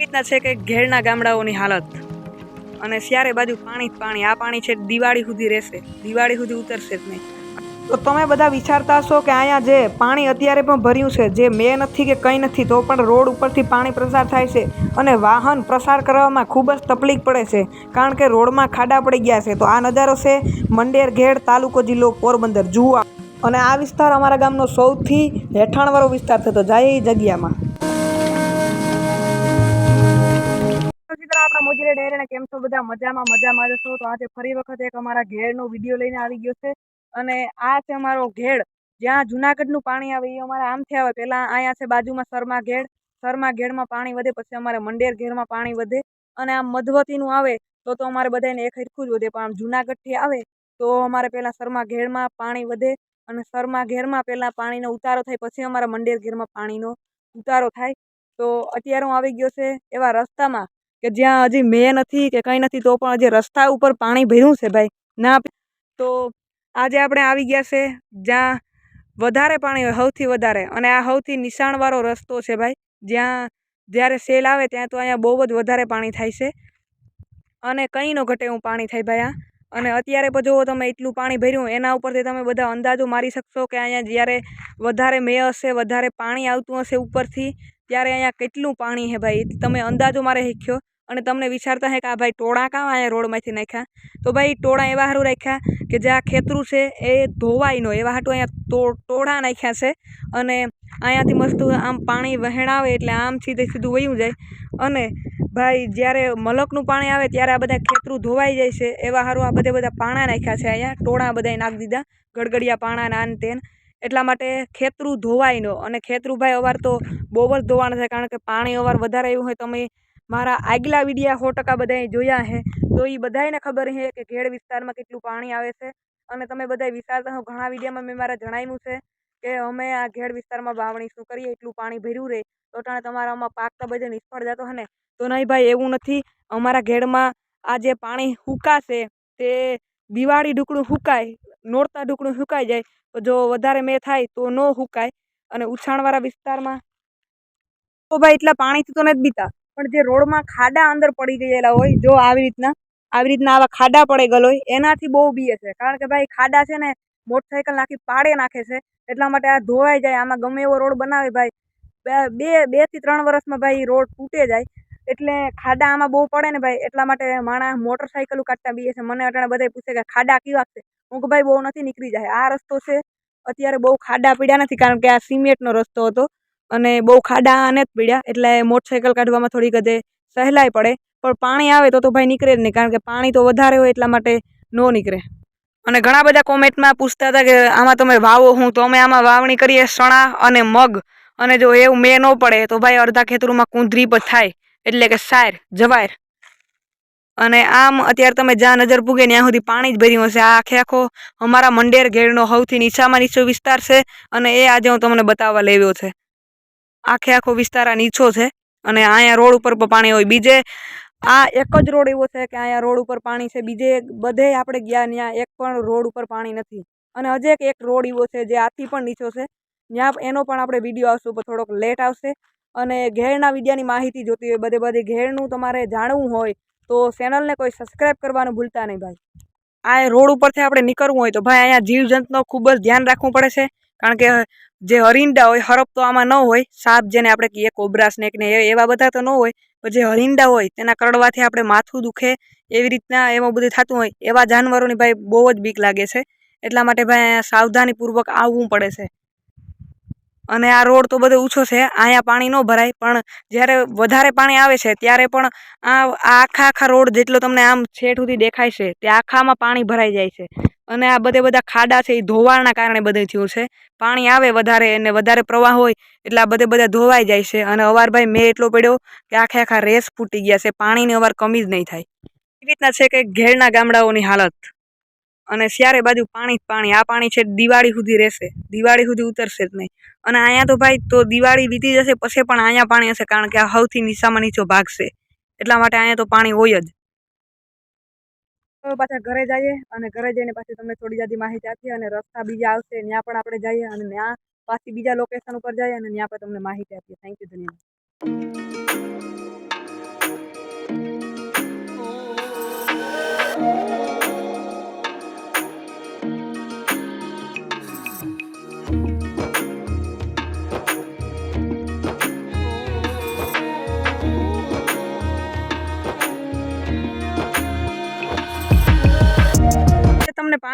રીતના છે કે ઘેરના ગામડાઓની હાલત. અને સ્યારે બાજુ પાણી જ પાણી, આ પાણી છે દિવાળી સુધી રહેશે. દિવાળી સુધી ઉતરશે જ નહીં. તો તમે બધા વિચારતા હશો કે અહીંયા જે પાણી અત્યારે પણ ભર્યું છે, જે મે નથી કે કંઈ નથી, તો પણ રોડ ઉપરથી પાણી પ્રસાર થાય છે અને વાહન પ્રસાર કરવામાં ખૂબ જ તકલીફ પડે છે. કારણ કે રોડમાં ખાડા પડી ગયા છે. તો આ નજારો છે મંડેર ઘેડ તાલુકો જિલ્લો પોરબંદર જુઓ અને આ વિસ્તાર અમારા ગામનો સૌથી હેઠાણવાળો વિસ્તાર થતો જાય એ જગ્યામાં. આપણા મોજીલે ડેરેને કેમ છો? બધા મજામાં મજામાં જ છો? તો આજે ફરી વખત એક અમારા ઘેડનો વીડિયો લઈને આવી ગયો છે. અને આ છે અમારો ઘેડ જ્યાં જુનાગઢનું પાણી આવે એ અમારે આમથી આવે. પહેલાં અહીંયા છે બાજુમાં શર્મા ઘેડ શર્મા ઘેડમાં પાણી વધે, પછી અમારે મંડેર ઘેડમાં પાણી વધે. અને આમ મધવતીનું આવે, તો તો અમારે બધાને એક હરખું જ વધે. પણ આમ જુનાગઢથી આવે, તો અમારે પહેલાં શર્મા ઘેડમાં પાણી વધે અને શર્મા ઘેરમાં પહેલાં પાણીનો ઉતારો થાય, પછી અમારા મંડેર ઘેરમાં પાણીનો ઉતારો થાય. તો અત્યારે હું આવી ગયો છે એવા રસ્તામાં. કે જ્યાં હજી મેં નથી કે કંઈ નથી, તો પણ હજી રસ્તા ઉપર પાણી ભર્યું છે ભાઈ. ના તો આજે આપણે આવી ગયા છે જ્યાં વધારે પાણી હોય, સૌથી વધારે. અને આ સૌથી નિશાણવાળો રસ્તો છે ભાઈ. જ્યાં જ્યારે સેલ આવે ત્યાં તો અહીંયા બહુ જ વધારે પાણી થાય છે. અને કંઈ ન ઘટે એવું પાણી થાય ભાઈ આ. અને અત્યારે પણ જુઓ તમે એટલું પાણી ભર્યું, એના ઉપરથી તમે બધા અંદાજો મારી શકશો કે અહીંયા જ્યારે વધારે મેં હશે, વધારે પાણી આવતું હશે ઉપરથી, ત્યારે અહીંયા કેટલું પાણી છે ભાઈ? તમે અંદાજો મારે શીખ્યો. અને તમને વિચારતા હે કે આ ભાઈ ટોળા કાં અહીંયા રોડમાંથી નાખ્યા? તો ભાઈ ટોળા એવા હારું રાખ્યા કે જે આ ખેતરું છે એ ધોવાય નો એવા હાટું અહીંયા ટોળા નાખ્યા છે અને અહીંયાથી મસ્ત આમ પાણી વહેણાવે એટલે આમ સીધે સીધું વયું જાય. અને ભાઈ જ્યારે મલકનું પાણી આવે ત્યારે આ બધા ખેતરું ધોવાઈ જાય છે. એવા હારું આ બધે બધા પાણા નાખ્યા છે અહીંયા. ટોળા બધાય નાખી દીધા. ગડગડિયા પાણા નાન તેન. એટલા માટે ખેતરું ધોવાય નો અને ખેતરું ભાઈ અવાર તો બહુ જ ધોવાણ થાય કારણ કે પાણી અવાર વધારે આવ્યું હોય તમે મારા આગલા વિડીયા સો ટકા બધાએ જોયા છે તો એ બધાને ખબર છે કે ઘેડ વિસ્તારમાં કેટલું પાણી આવે છે. અને તમે બધા વિચારતા હો, ઘણા વિડીયામાં મેં મારા જણાવ્યું છે કે અમે આ ઘેડ વિસ્તારમાં વાવણી શું કરીએ, એટલું પાણી ભર્યું રહે તો ટાણે તમારામાં પાક તો બધે નિષ્ફળ જતો ને? તો નહીં ભાઈ, એવું નથી. અમારા ઘેડમાં આ જે પાણી હુકાશે તે દિવાળી ઢુકડું હુકાય, નોરતા ઢુકડું સુકાઈ જાય. તો જો વધારે મેં થાય તો ન હુકાય. અને ઉછાણવાળા વિસ્તારમાં તો ભાઈ, એટલા પાણીથી તો નથી બીતા. પણ જે રોડમાં ખાડા અંદર પડી ગયેલા હોય, જો આવી રીતના આવી રીતના આવા ખાડા પડી ગયેલા હોય, એનાથી બહુ બીએ છે. કારણ કે ભાઈ, ખાડા છે ને મોટરસાઇકલ નાખી પાડે નાખે છે. એટલા માટે આ ધોવાઈ જાય, આમાં ગમે એવો રોડ બનાવે ભાઈ, બે બેથી ત્રણ વર્ષમાં ભાઈ રોડ તૂટે જાય. એટલે ખાડા આમાં બહુ પડે ને ભાઈ, એટલા માટે માણસ મોટરસાઇકલ કાઢતા બીએ છે. મને અટાણે બધા પૂછે કે ખાડા કેવા છે? હું કે ભાઈ બહુ નથી, નીકળી જાય. આ રસ્તો છે, અત્યારે બહુ ખાડા પીડ્યા નથી, કારણ કે આ સિમેન્ટનો રસ્તો હતો. અને બહુ ખાડા જ પીડ્યા, એટલે મોટરસાઇકલ કાઢવામાં થોડીક હદે સહેલાઈ પડે. પણ પાણી આવે તો તો ભાઈ નીકળે જ નહીં, કારણ કે પાણી તો વધારે હોય એટલા માટે ન નીકળે. અને ઘણા બધા કોમેન્ટમાં પૂછતા હતા કે આમાં તમે વાવો હું, તો અમે આમાં વાવણી કરીએ સણા અને મગ. અને જો એવું મેં ન પડે તો ભાઈ અડધા ખેતરોમાં કુંદરી પણ થાય, એટલે કે સાર જવાયર અને આમ અત્યારે તમે જ્યાં નજર પૂગે ત્યાં સુધી પાણી જ ભર્યું હશે. આ આખે આખો અમારા મંડેર ઘેરનો સૌથી નીચામાં નીચો વિસ્તાર છે અને એ આજે હું તમને બતાવવા લેવ્યો છે. આખે આખો વિસ્તાર આ નીચો છે અને અહીંયા રોડ ઉપર પણ હોય. બીજે આ એક જ રોડ એવો છે કે અહીંયા રોડ ઉપર પાણી છે. બીજે બધે આપણે ગયા ત્યાં એક પણ રોડ ઉપર પાણી નથી. અને હજે એક રોડ એવો છે જે આથી પણ નીચો છે. ત્યાં એનો પણ આપણે વીડિયો આવશે પણ થોડોક લેટ આવશે. અને ઘેરના વિડીયાની માહિતી જોતી હોય, બધે બધે ઘેરનું તમારે જાણવું હોય, તો ચેનલને કોઈ સબસ્ક્રાઈબ કરવાનું ભૂલતા નહીં ભાઈ. આ રોડ ઉપરથી આપણે નીકળવું હોય તો ભાઈ અહીંયા જીવજંતુનો ખૂબ જ ધ્યાન રાખવું પડે છે. કારણ કે જે હરિંડા હોય હરપ તો આમાં ન હોય, સાપ જેને આપણે કહીએ, કોબરા સ્નેક ને એવા બધા તો ન હોય, પણ જે હરિંડા હોય, તેના કરડવાથી આપણે માથું દુખે, એવી રીતના એમાં બધું થતું હોય, એવા જાનવરોની ભાઈ બહુ જ બીક લાગે છે. એટલા માટે ભાઈ સાવધાનીપૂર્વક આવવું પડે છે. અને આ રોડ તો બધો ઊંચો છે, અહીંયા પાણી ન ભરાય, પણ જ્યારે વધારે પાણી આવે છે, ત્યારે પણ આ આખા આખા રોડ જેટલો તમને આમ છેઠ સુધી દેખાય છે, તે આખામાં પાણી ભરાઈ જાય છે. અને આ બધે બધા ખાડા છે, એ ધોવાણના કારણે બધે થયું છે. પાણી આવે વધારે અને વધારે પ્રવાહ હોય, એટલે આ બધે બધા ધોવાઈ જાય છે. અને અવારભાઈ મેં એટલો પડ્યો કે આખે આખા રેસ ફૂટી ગયા છે, પાણીની અવાર કમી જ નહીં થાય. એવી રીતના છે કે ઘેરના ગામડાઓની હાલત. અને સ્યારે બાજુ પાણી જ પાણી. આ પાણી છે દિવાળી સુધી રહેશે. દિવાળી સુધી ઉતરશે જ નહીં. અને અહીંયા તો ભાઈ તો દિવાળી વીતી જશે પછી પણ અહીંયા પાણી હશે કારણ કે આ સૌથી નીચામાં નીચો ભાગ છે. એટલા માટે અહીંયા તો પાણી હોય જ. પાછા ઘરે જઈએ અને ઘરે જઈને પાછી તમને થોડી જાદી માહિતી આપીએ અને રસ્તા બીજા આવશે, ત્યાં પણ આપણે જઈએ અને ત્યાં પાછી બીજા લોકેશન ઉપર જઈએ અને ત્યાં પણ તમને માહિતી આપીએ. થેન્ક યુ ધન્યવાદ.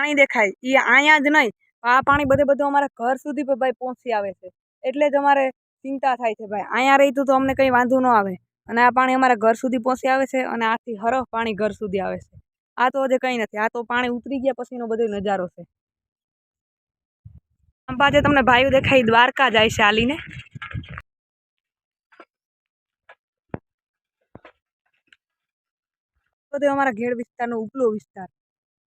પાણી દેખાય એ અહીંયા જ નહીં. આ પાણી બધે બધું અમારા ઘર સુધી ભાઈ પહોંચી આવે છે. એટલે જ અમારે ચિંતા થાય છે, ભાઈ. અહીંયા રહીતું તો અમને કંઈ વાંધો ન આવે. અને આ પાણી અમારા ઘર સુધી પહોંચી આવે છે અને આથી હરફ પાણી ઘર સુધી આવે છે. આ તો હજી કંઈ નથી. આ તો પાણી ઉતરી ગયા પછીનો બધો નજારો છે. અંબાજે તમને ભાઈઓ દેખાય દ્વારકા જાય છે હાલીને બધો અમારા ઘેડ વિસ્તારનો ઉપલો વિસ્તાર.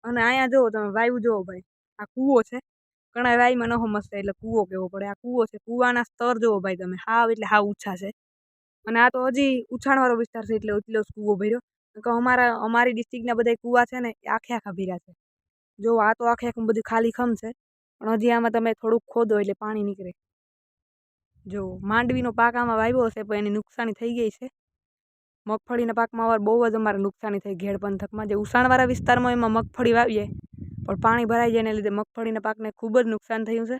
અને અહીંયા જુઓ તમે, વાયુ જુઓ ભાઈ. આ કૂવો છે. ઘણા વાયુમાં નહો મસ્ત એટલે કૂવો કેવો પડે. આ કૂવો છે, કૂવાના સ્તર જુઓ ભાઈ તમે. હાવ એટલે હાવ ઊંચા છે. અને આ તો હજી ઉછાણવાળો વિસ્તાર છે એટલે એટલો જ કૂવો ભર્યો. કે અમારા, અમારી ડિસ્ટ્રિક્ટના બધા કૂવા છે ને, એ આખે આખા ભીરા છે. જો આ તો આખે આખું બધું ખાલી ખમ છે. પણ હજી આમાં તમે થોડુંક ખોદો એટલે પાણી નીકળે. જો માંડવીનો પાક આમાં વાવ્યો હશે પણ એની નુકસાની થઈ ગઈ છે. મગફળીના પાકમાં અવાર બહુ જ અમારે નુકસાની થઈ ઘેડ પંથકમાં. જે ઉષાણવાળા વિસ્તારમાં એમાં મગફળી વાવીએ, પણ પાણી ભરાઈ જાય એને લીધે મગફળીના પાકને ખૂબ જ નુકસાન થયું છે.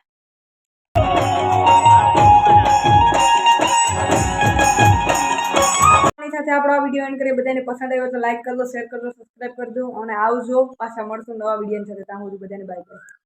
સાથે આપણો આ વીડિયો એન્ડ કરીએ. બધાને પસંદ આવ્યો તો લાઈક કરજો, શેર કરજો, સબસ્ક્રાઈબ કરજો અને આવજો. પાછા મળશું નવા વીડિયો સાથે. ત્યાં સુધી બધાને બાય બાય